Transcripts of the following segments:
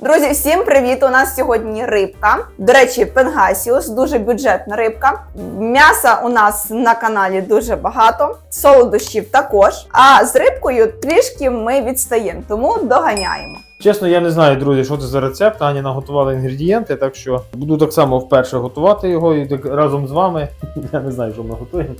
Друзі, всім привіт! У нас сьогодні рибка. До речі, пенгасіус, дуже бюджетна рибка. М'яса у нас на каналі дуже багато, солодощів також. А з рибкою трішки ми відстаємо, тому доганяємо. Чесно, я не знаю, друзі, що це за рецепт. Аня наготувала інгредієнти, так що буду так само вперше готувати його і так разом з вами. Я не знаю, що ми готуємо.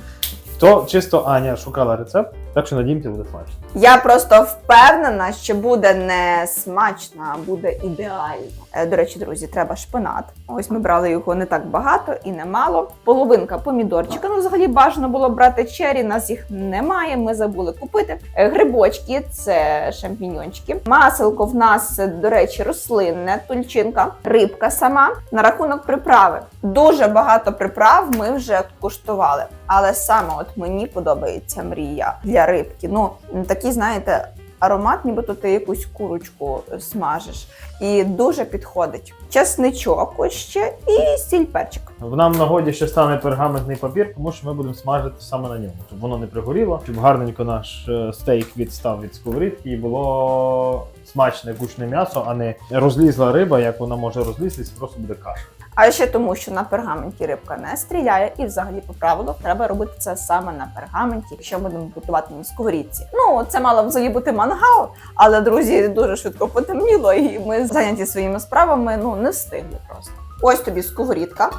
То чисто Аня шукала рецепт, так що надіємося, буде смачно. Я просто впевнена, що буде не смачно, а буде ідеально. Е, До речі, друзі, треба шпинат. Ось ми брали його не так багато і не мало. Половинка помідорчика. Ну, взагалі бажано було брати чері. Нас їх немає. Ми забули купити. Е, Грибочки це шампіньончики. Маселко в нас, до речі, рослинне, тульчинка, рибка сама. На рахунок приправи. Дуже багато приправ ми вже куштували. Але саме от мені подобається мрія для рибки. Ну такий, знаєте, аромат, нібито ти якусь курочку смажиш, і дуже підходить. Чесничок ось ще і сіль перчик. В нам нагоді ще стане пергаментний папір, тому що ми будемо смажити саме на ньому, щоб воно не пригоріло, щоб гарненько наш е, стейк відстав від сковорідки і було смачне гучне м'ясо, а не розлізла риба, як вона може розлізтись, просто буде каша. А ще тому, що на пергаменті рибка не стріляє, і взагалі по правилу треба робити це саме на пергаменті, якщо будемо готувати на сковорідці. Ну це мало взагалі бути мангал, але друзі дуже швидко потемніло, і ми зайняті своїми справами. Ну не встигли просто. Ось тобі сковорідка.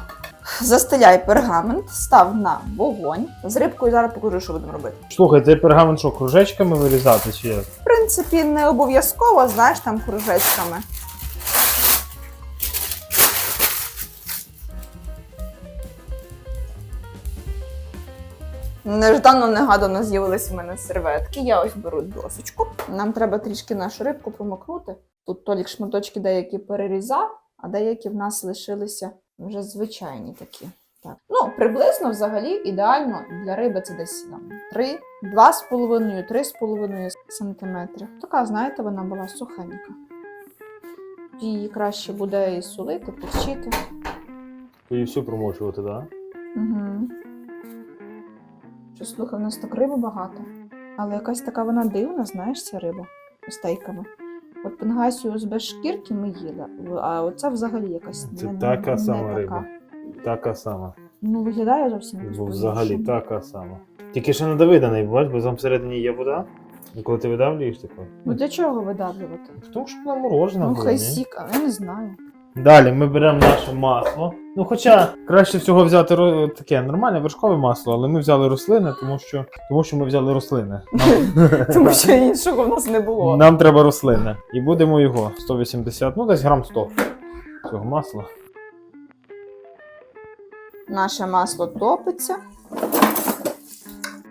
Застеляй пергамент, став на вогонь. З рибкою зараз покажу, що будемо робити. Слухай, цей пергамент що, кружечками вирізати чи як? В принципі, не обов'язково, знаєш, там кружечками. Неждано негадано з'явились в мене серветки. Я ось беру досочку. Нам треба трішки нашу рибку промокнути. Тут Толік шматочки деякі перерізав, а деякі в нас лишилися вже звичайні такі. Так. Ну, приблизно взагалі ідеально для риби це десь там 3, 2,5, 3,5 см. Така, знаєте, вона була сухенька. Її краще буде і солити, перчити. Її всю промочувати, так? Угу. Що слухай, у нас так риби багато. Але якась така вона дивна, знаєш, ця риба з стейками. От пенгасіус без шкірки ми їли, а оця взагалі якась Це не- така не сама така. риба. Така сама. Ну, виглядає зовсім. Бо взагалі така сама. Тільки ще не довиданий, бач, бо там всередині є вода. І коли ти видавлюєш таку. Ну для чого видавлювати? Тому, що вона морожена Ну, була, хай ні? сік, а я не знаю. Далі ми беремо наше масло. Ну, хоча краще всього взяти таке нормальне вершкове масло, але ми взяли рослини, тому що, тому що ми взяли рослини. Тому що іншого в нас не було. нам треба рослини. І будемо його 180, ну десь грам 100 цього масла. Наше масло топиться.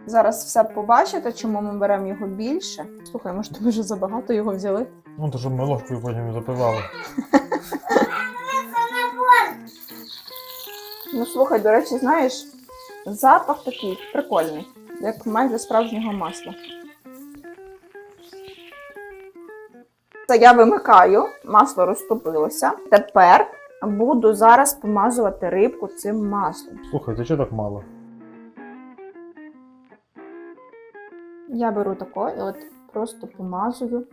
Зараз все побачите, чому ми беремо його більше. Слухай, може, ми вже забагато його взяли? Ну, то щоб ми ложкою потім запивали. Ну слухай, до речі, знаєш, запах такий прикольний, як майже справжнього масла. Це я вимикаю, масло розтопилося. Тепер буду зараз помазувати рибку цим маслом. Слухай, ти чого так мало? Я беру тако і от просто помазую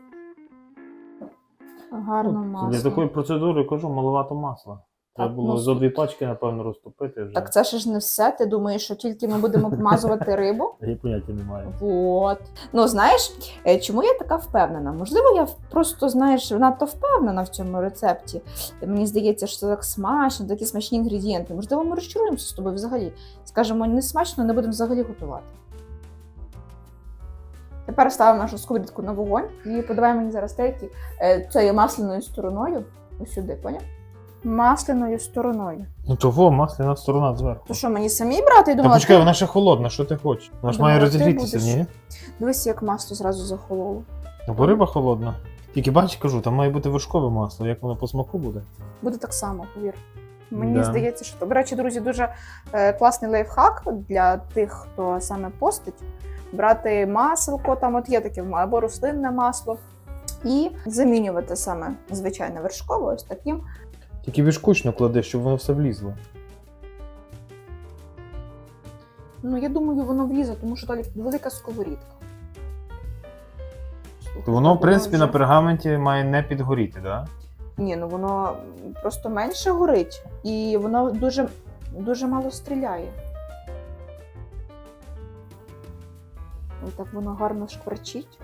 гарно Ну, Для такої процедури кажу, маловато масла. Треба було ну, зо дві пачки, напевно, розтопити вже. Так це ж не все. Ти думаєш, що тільки ми будемо помазувати рибу? Я поняття не маю. Вот. Ну, знаєш, е, чому я така впевнена? Можливо, я просто, знаєш, надто впевнена в цьому рецепті. Мені здається, що це так смачно, такі смачні інгредієнти. Можливо, ми розчаруємося з тобою взагалі. Скажемо, не смачно, не будемо взагалі готувати. Тепер ставимо нашу сковорідку на вогонь і подавай мені зараз стейки е, цією масляною стороною. Ось сюди, поняв? Масляною стороною. Ну того масляна сторона зверху. То що, мені самі брати? Я Та думала, почекай, ти- вона ще холодна, що ти хочеш? Вона ж Думала, має ти розігрітися, будеш. ні? Дивись, як масло зразу захололо. Ну, бо риба холодна. Тільки бач, кажу, там має бути вершкове масло, як воно по смаку буде. Буде так само, повір. Мені Да. здається, що то. До речі, друзі, дуже е, класний лайфхак для тих, хто саме постить. Брати маселко, там от є таке або рослинне масло, і замінювати саме звичайне вершкове, ось таким. Тільки відшкучно клади, щоб воно все влізло. Ну, я думаю, воно влізе, тому що далі велика сковорідка. Слухай, воно, в принципі, вже- на пергаменті має не підгоріти, так? Да? Ні, ну воно просто менше горить, і воно дуже, дуже мало стріляє. Ось так воно гарно шкварчить.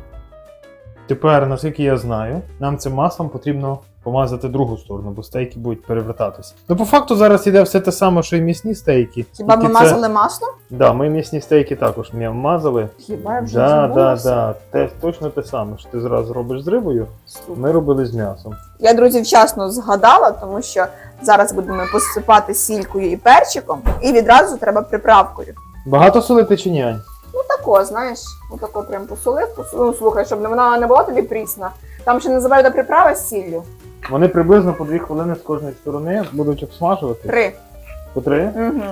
Тепер, наскільки я знаю, нам цим маслом потрібно помазати другу сторону, бо стейки будуть перевертатися. Ну, по факту зараз іде все те саме, що і м'ясні стейки. Хіба ми тільки це- мазали масло? Да, ми м'ясні стейки також м'я- мазали. Хіба я вже Да, да, забулася? да. Те, точно те саме, що ти зразу робиш з рибою, Супер. ми робили з м'ясом. Я, друзі, вчасно згадала, тому що зараз будемо посипати сількою і перчиком, і відразу треба приправкою. Багато солити чи ні, Ань? Ну тако, знаєш, отако прям посолив, посолив. Ну, слухай, щоб вона не була тобі прісна. Там ще називають до приправи з сіллю. Вони приблизно по дві хвилини з кожної сторони будуть обсмажувати. Три. По три. Угу.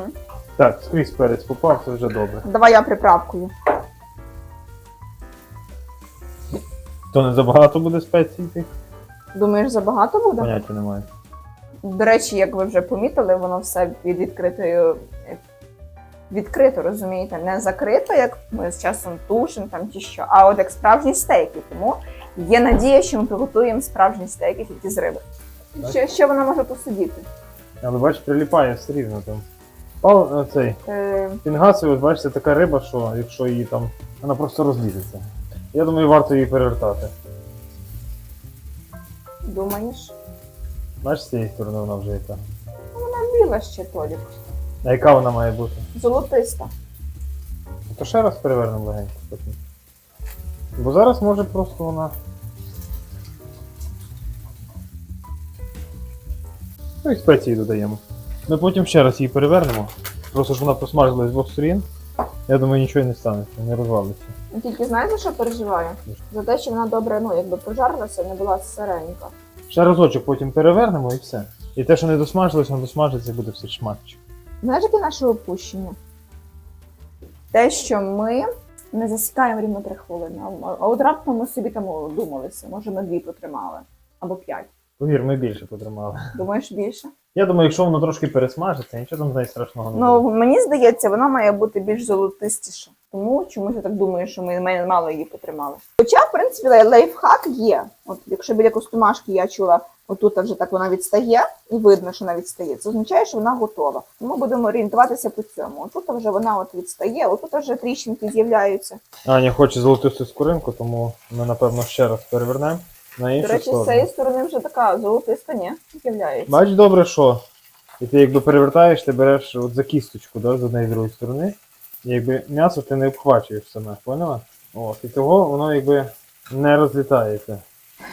Так, скрізь перець попав, це вже добре. Давай я приправкою. То не забагато буде спецій тих? Думаєш, забагато буде? Поняття немає. До речі, як ви вже помітили, воно все під відкритою. Відкрито, розумієте, не закрито, як ми з часом тушимо там чи що, а от як справжні стейки. Тому є надія, що ми приготуємо справжні стейки тільки з риби. Ще, ще вона може посидіти. Але бач, приліпає все рівно там. Е, цей Е, пінгаси, ось бачите, така риба, що якщо її там, вона просто розлізеться. Я думаю, варто її перевертати. думаєш? Бачиш, з цієї сторони вона вже яка. Біла ще Толік. А яка вона має бути? Золотиста. Ну, То ще раз перевернемо легенько потім. Бо зараз може просто вона. Ну і спеції додаємо. Ми потім ще раз її перевернемо. Просто ж вона посмажилась з двох сторін. Я думаю, нічого не станеться, не розвалиться. Ну, Тільки знаєш, за що переживаю? За те, що вона добре, ну, якби пожарилася, не була сиренька. Ще разочок потім перевернемо і все. І те, що не досмажилось, воно досмажиться і буде все шматчик. Знаєш, яке наше опущення? Те, що ми не засікаємо рівно 3 хвилини. А- от раптом ми собі там думалися, може ми дві потримали. Або п'ять. Повір, ми більше потримали. Думаєш більше? Я думаю, якщо воно трошки пересмажиться, нічого там з страшного не буде. Ну, мені здається, вона має бути більш золотистіша. Тому чомусь я так думаю, що ми ми мало її потримали. Хоча, в принципі, лайфхак є. От якщо біля костюмашки я чула, отут вже так вона відстає, і видно, що вона відстає, це означає, що вона готова. Тому будемо орієнтуватися по цьому. Отут вже вона от відстає, отут вже тріщинки з'являються. Аня хоче золотисту скоринку, тому ми, напевно, ще раз перевернемо на До речі, з цієї сторони вже така золотиста, ні, з'являється. Бач добре, що і ти якби перевертаєш, ти береш от за кісточку да, з однієї і другої сторони, і якби м'ясо ти не обхвачуєш саме, поняла? От, і того воно якби не розлітається.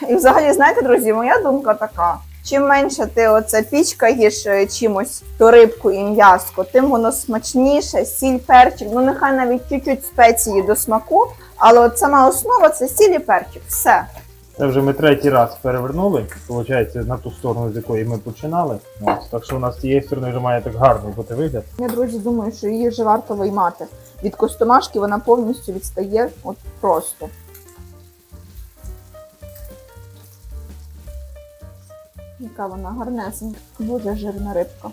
І взагалі, знаєте, друзі, моя думка така. Чим менше ти оце пічкаєш е, чимось, то рибку і м'яско, тим воно смачніше, сіль, перчик, ну нехай навіть чуть-чуть спеції до смаку, але от сама основа це сіль і перчик. Все. Це вже ми третій раз перевернули, виходить, на ту сторону, з якої ми починали. От, так що у нас з цієї сторони вже має так гарно бути вигляд. Я, друзі, думаю, що її вже варто виймати. Від костомашки вона повністю відстає от просто. Яка вона гарнесенька, дуже жирна рибка.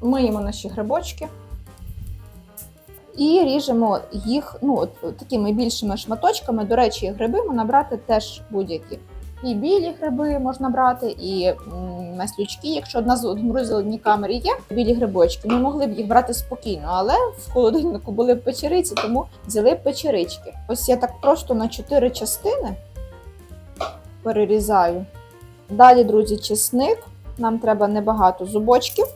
Миємо наші грибочки і ріжемо їх ну, от, такими більшими шматочками. До речі, гриби можна брати теж будь-які. І білі гриби можна брати, і маслючки. Якщо одна з одній камері є, білі грибочки, ми могли б їх брати спокійно, але в холодильнику були печериці, тому взяли печерички. Ось я так просто на чотири частини перерізаю. Далі, друзі, чесник. Нам треба небагато зубочків.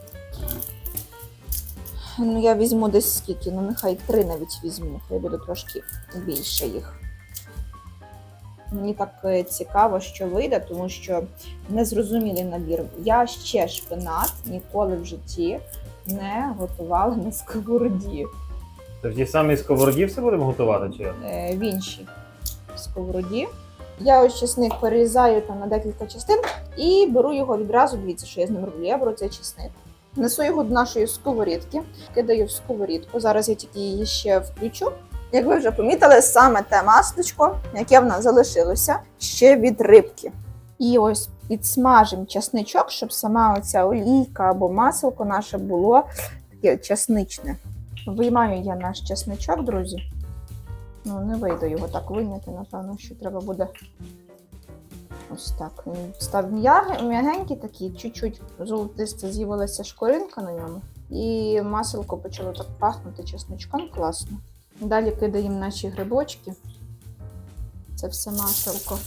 Ну, я візьму десь скільки, ну нехай три навіть візьму, хай буде трошки більше їх. Мені так е, цікаво, що вийде, тому що незрозумілий набір. Я ще шпинат ніколи в житті не готувала на сковороді. Це в тій самій сковороді все будемо готувати чи? Е, в іншій сковороді. Я ось чесник перерізаю там на декілька частин і беру його відразу. Дивіться, що я з ним роблю. Я беру цей чесник. Несу його до нашої сковорідки, кидаю в сковорідку. Зараз я тільки її ще включу. Як ви вже помітили, саме те масличко, яке в нас залишилося ще від рибки. І ось підсмажимо часничок, щоб сама оця олійка або маселко наше було таке часничне. Виймаю я наш часничок, друзі. Ну, не вийде його так вийняти, напевно, що треба буде Ось так. Він став м'ягенький такий, чуть-чуть золотисто з'явилася шкоринка на ньому. І маселко почало так пахнути чесночком класно. Далі кидаємо наші грибочки. Це все маселко.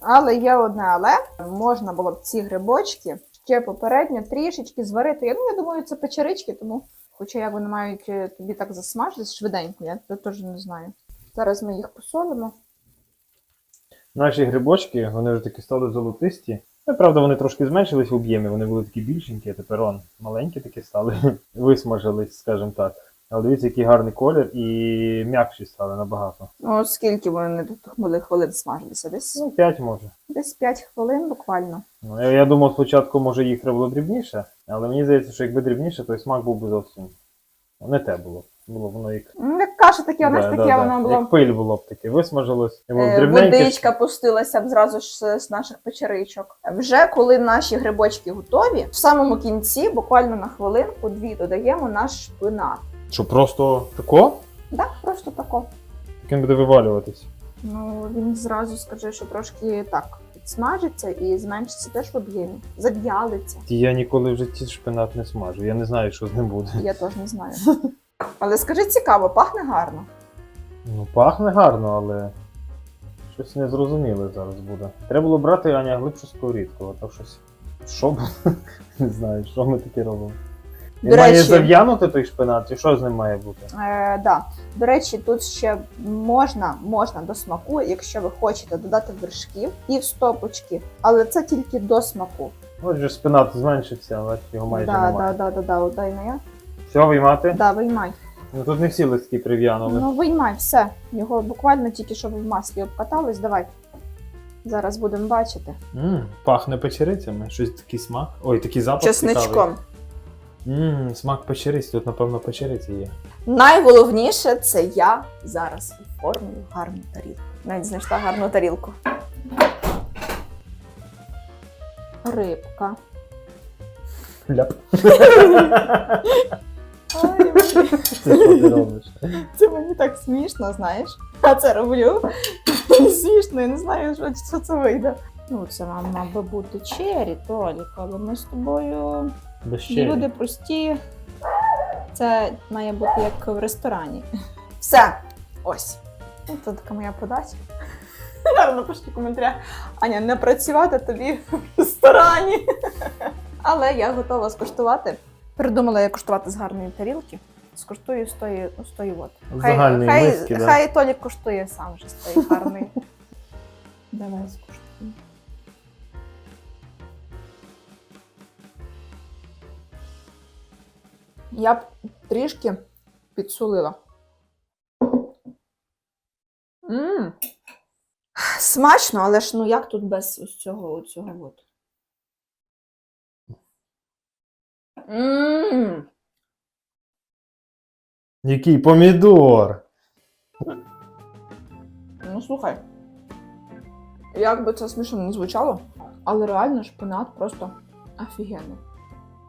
Але є одне але. Можна було б ці грибочки ще попередньо трішечки зварити. Я, ну, я думаю, це печерички, тому Хоча як вони мають е, тобі так засмажитись швиденько, я теж не знаю. Зараз ми їх посолимо. Наші грибочки, вони вже такі стали золотисті. Ну, правда, вони трошки зменшились в об'ємі, вони були такі більшенькі, а тепер он маленькі такі стали, висмажились, скажімо так. Але дивіться, який гарний колір і м'якші стали набагато. Ну, скільки вони були хвилин смажилися? Десь, Ну, 5 може. десь 5 хвилин буквально. Ну, я, я думав спочатку, може їх треба було дрібніше, але мені здається, що якби дрібніше, то і смак був би зовсім. ну, Не те було. Було воно як. Ну, Як каша таке, воно ж Да, таке, да, воно було. Як пиль було б таке, висмажилось. І Е, дрібненьке. Водичка пустилася б зразу ж з- з наших печеричок. Вже коли наші грибочки готові, в самому кінці, буквально на хвилинку, дві додаємо наш шпинат. Що просто тако? Так, просто тако. Так він буде вивалюватись. Ну він зразу скаже, що трошки так підсмажиться і зменшиться теж в об'ємі. Зав'ялиться. Я ніколи в житті шпинат не смажу. Я не знаю, що з ним буде. Я теж не знаю. Але скажи цікаво, пахне гарно. Ну, пахне гарно, але щось незрозуміле зараз буде. Треба було брати Аня глибшу сковорідку, а то щось. Що? Не знаю, що ми таке робимо. Він До має речі- зав'янути той шпинат, чи що з ним має бути? Е, да. До речі, тут ще можна, можна до смаку, якщо ви хочете додати вершків і в стопочки, але це тільки до смаку. Отже, шпинат зменшився, але його майже да, немає. да, да, да, да, дай на я. Все, виймати? Да, виймай. Ну тут не всі листки прив'янули. Ну виймай, все. Його буквально тільки що в маслі обкатались. Давай. Зараз будемо бачити. М, пахне печерицями, щось такий смак. Ой, такий запах. цікавий. Чесничком. М, смак печериць, тут, напевно, печериці є. Найголовніше це я зараз оформлю гарну тарілку. Навіть знайшла гарну тарілку. Рибка. Ляп. Ой, мені- Це що ти робиш? Це мені так смішно, знаєш. Я це роблю. Смішно, я не знаю, що, що це вийде. Ну, це мав, мав би бути чері, Толік, але ми з тобою Без люди прості. Це має бути як в ресторані. Все, ось. Ну, Це така моя подача. Напишіть в коментарях. Аня, не працювати тобі в ресторані. Але я готова скуштувати. Придумала я куштувати з гарної тарілки. Скуштую з тої, з тої от. Хай, миски, да. хай Толік куштує сам вже з тої гарної. Давай скуштуємо. Я б трішки підсолила. Мм. Смачно, але ж ну як тут без ось цього оцього от. Мм. Який помідор! Ну слухай. Як би це смішно не звучало, але реально шпинат просто офігенний.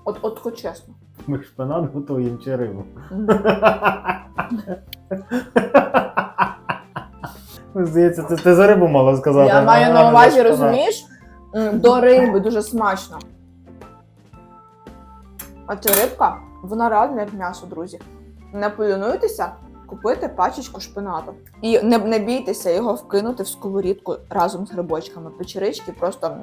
От, от хоч чесно. Ми шпинат готуємо чи рибу. М. Здається, це ти за рибу мала сказати. Я маю на увазі, розумієш? До риби дуже смачно. А ця рибка, вона реально як м'ясо, друзі. Не полінуйтеся купити пачечку шпинату. І не, не бійтеся його вкинути в сковорідку разом з грибочками. Печерички, просто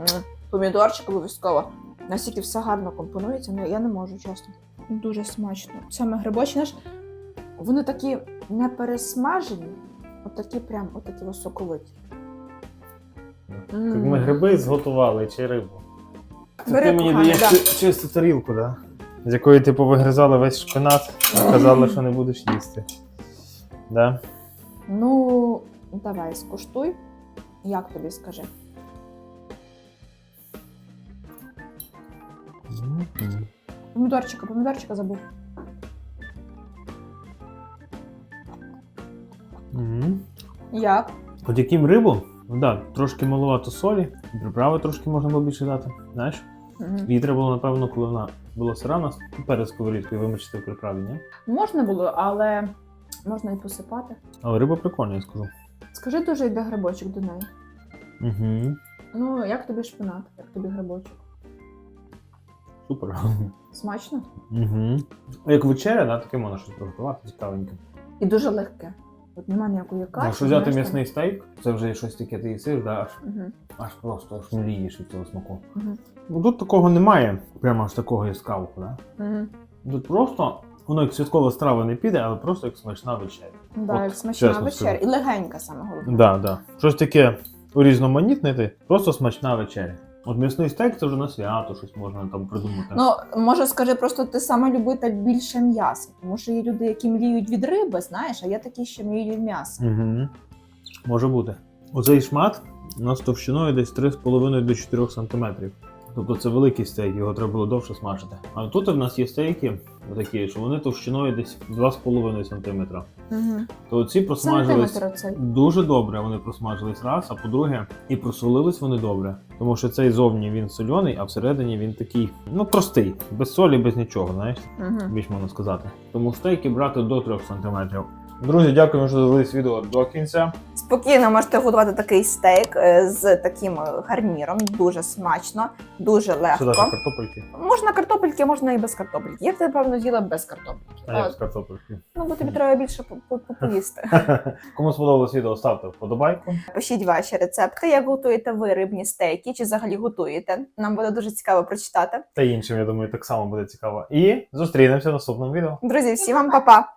помідорчик обов'язково. Настільки все гарно компонується, ну я не можу, чесно. Дуже смачно. Саме грибочки, знаєш, вони такі не пересмажені, отакі прям, отакі високовиті. Так ми гриби зготували чи рибу. Це ти мені даєш да. чисту тарілку, да? З якої ти повигризала весь шпинат, а казала, що не будеш їсти. Да? Ну, давай скуштуй. Як тобі скажи? Помідорчика, помідорчика забув. Мгм. Як? От яким рибу, ну да, трошки маловато солі, приправи трошки можна було більше дати. Знаєш? Її треба було, напевно, коли вона була сира, нас перед сковорідкою вимочити в приправі, ні? Можна було, але Можна і посипати. Але риба прикольна, я скажу. Скажи дуже йде грибочок до неї. Угу. Ну, як тобі шпинат, як тобі грибочок? Супер. Смачно? Угу. Як вечеря, да, таке можна щось приготувати, цікавеньке. І дуже легке. От нема ніякої каші. Якщо взяти знаєш, м'ясний стейк, це вже щось таке ти їсиш, да, аж. Мгм, аж просто аж млієш від цього смаку. мгм, Ну тут такого немає, прямо аж такого яскравого, да? мгм. Тут просто воно як святкова страва не піде, але просто як смачна вечеря. Да, От, як смачна чесно вечеря. скажу. І легенька саме головне. Да, да. Щось таке урізноманітнити, просто смачна вечеря. От м'ясний стейк це вже на свято, щось можна там придумати. Ну, може, скажи, просто ти саме любитель більше м'яса. Тому що є люди, які мліють від риби, знаєш, а є такі, що мліють м'ясо. м'яса. Угу. Може бути. Оцей шмат у нас товщиною десь 3,5 до 4 см. Тобто це великий стейк, його треба було довше смажити. А тут в нас є стейки такі, що вони товщиною десь 2,5 см. Угу. То ці просмажились Сантиметр дуже добре. Вони просмажились раз, а по-друге, і просолились вони добре. Тому що цей зовні він соляний, а всередині він такий, ну простий, без солі, без нічого, знаєш, Угу. більш можна сказати. Тому стейки брати до 3 см. Друзі, дякую, що дивились відео до кінця. Спокійно можете готувати такий стейк е, з таким е, гарніром. Дуже смачно, дуже Сюди легко. ще картопельки. Можна картопельки, можна і без картопельки. Я б, напевно, з'їла без картопельки. А як з картопельки? Ну, бо тобі треба більше по- по- по- поїсти. Кому сподобалось відео, ставте вподобайку. Пишіть ваші рецепти, як готуєте ви рибні стейки, чи взагалі готуєте. Нам буде дуже цікаво прочитати. Та іншим, я думаю, так само буде цікаво. І зустрінемося в наступному відео. Друзі, всім вам па-па!